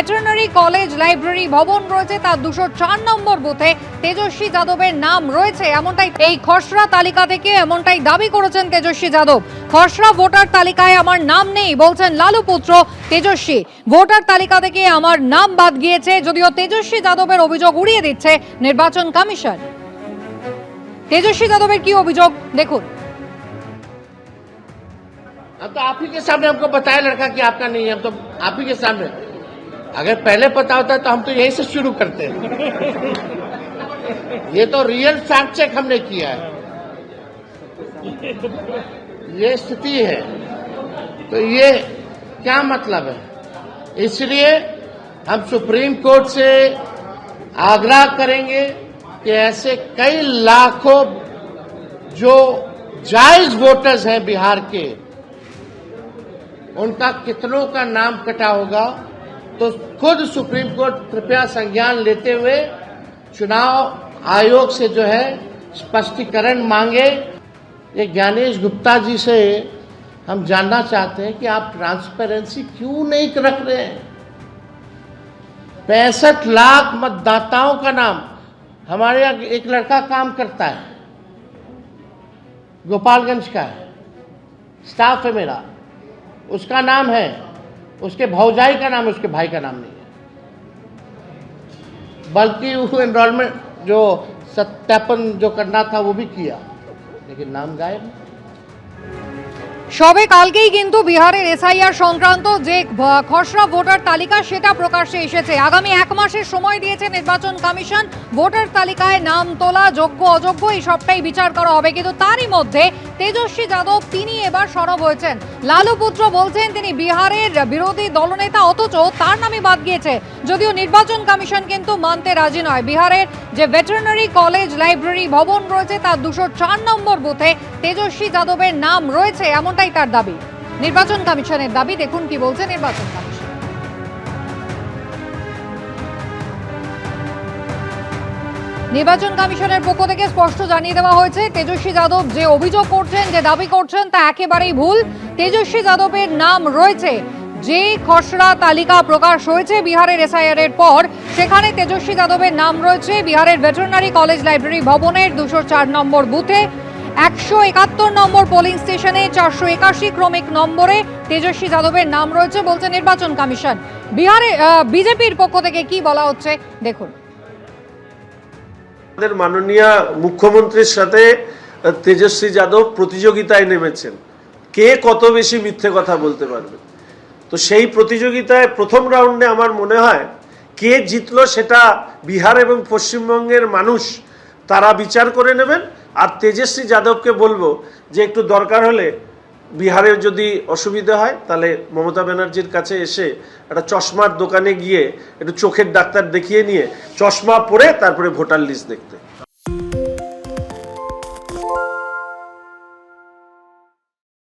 Veterinary college library ভবন রয়েছে তার দুশো চার নম্বর বুথে তেজস্বী যাদবের নাম রয়েছে এমনটাই এই খসড়া তালিকা থেকে এমনটাই দাবি করেছেন তেজস্বী যাদব খসড়া ভোটার তালিকায় আমার নাম নেই বলছেন লালু পুত্র তেজস্বী ভোটার তালিকা থেকে আমার নাম বাদ গিয়েছে যদিও তেজস্বী যাদবের অভিযোগ উড়িয়ে দিচ্ছে নির্বাচন কমিশন তেজস্বী যাদবের কি অভিযোগ দেখুন हम तो आप ही के सामने हमको बताया लड़का कि आपका नहीं है हम तो आप ही के सामने अगर पहले पता होता तो हम तो यहीं से शुरू करते। ये तो रियल फैक्ट चेक हमने किया है। ये स्थिति है। तो ये क्या मतलब है? इसलिए हम सुप्रीम कोर्ट से आग्रह करेंगे कि ऐसे कई लाखों जो जायज़ वोटर्स हैं बिहार के, उनका कितनों का नाम कटा होगा? तो खुद सुप्रीम कोर्ट कृपया संज्ञान लेते हुए चुनाव आयोग से जो है स्पष्टीकरण मांगे। ये ज्ञानेश गुप्ता जी से हम जानना चाहते हैं कि आप ट्रांसपेरेंसी क्यों नहीं रख रहे हैं? पैंसठ लाख मतदाताओं का नाम। हमारे यहाँ एक लड़का काम करता है। गोपालगंज का है। स्टाफ है मेरा। उसका नाम है उसके भौजाई का नाम उसके भाई का नाम नहीं है बल्कि वो एनरोलमेंट जो सत्यापन जो करना था, वो भी किया लेकिन नाम गायब। সবে কালকেই কিন্তু বিহারের এসআইআর সংক্রান্ত যে খসড়া ভোটার তালিকা, সেটা প্রকাশ্যে এসেছে। আগামী এক মাসের সময় দিয়েছে নির্বাচন কমিশন। ভোটার তালিকায় নাম তোলা, যোগ্য, অযোগ্য, এই সবটাই বিচার করা হবে। কিন্তু তারই মধ্যে তেজস্বী যাদব, তিনি এবার সরব হয়েছেন। লালু পুত্র বলছেন, তিনি বিহারের বিরোধী দলনেতা, অথচ তার নামে বাদ গিয়েছে। যদিও নির্বাচন কমিশন কিন্তু মানতে রাজি নয়। বিহারের যে ভেটেরিনারি কলেজ লাইব্রেরি ভবন রয়েছে, তার দুশো চার নম্বর বুথে তেজস্বী যাদবের নাম রয়েছে, এমনটাই তার দাবি। নির্বাচন কমিশনের দাবি, দেখুন কি বলছে নির্বাচন কমিশন। নির্বাচন কমিশনের পক্ষ থেকে স্পষ্ট জানিয়ে দেওয়া হয়েছে, তেজস্বী যাদব যে অভিযোগ করছেন, যে দাবি করছেন, তা একেবারেই ভুল। তেজস্বী যাদবের নাম রয়েছে, যে খসড়া তালিকা প্রকাশ হয়েছে বিহারের এসআইআর এর পর, সেখানে তেজস্বী যাদবের নাম রয়েছে বিহারের ভেটেরিনারি কলেজ লাইব্রেরি ভবনের দুশো চার নম্বর বুথে। একশো একাত্তর নম্বর পোলিং স্টেশনে চারশো একাশি ক্রমিক নম্বরে তেজস্বী যাদবের নাম রয়েছে, বলছে নির্বাচন কমিশন। বিহারে বিজেপির পক্ষ থেকে কি বলা হচ্ছে? দেখুন। আমাদের মাননীয় মুখ্যমন্ত্রীর সাথে তেজস্বী যাদব প্রতিযোগিতায় নেমেছেন। কে কত বেশি মিথ্যে কথা বলতে পারবে? তো সেই প্রতিযোগিতায় প্রথম রাউন্ডে আমার মনে হয়, কে জিতলো সেটা বিহার এবং পশ্চিমবঙ্গের মানুষ তারা বিচার করে নেবেন। আর তেজস্বী যাদবকে বলব যে একটু দরকার হলে বিহারে যদি অসুবিধা হয়, তাহলে মমতা ব্যানার্জির কাছে এসে একটা চশমার দোকানে গিয়ে একটু চোখের ডাক্তার দেখিয়ে নিয়ে, চশমা পরে তারপরে ভোটার লিস্ট দেখতে।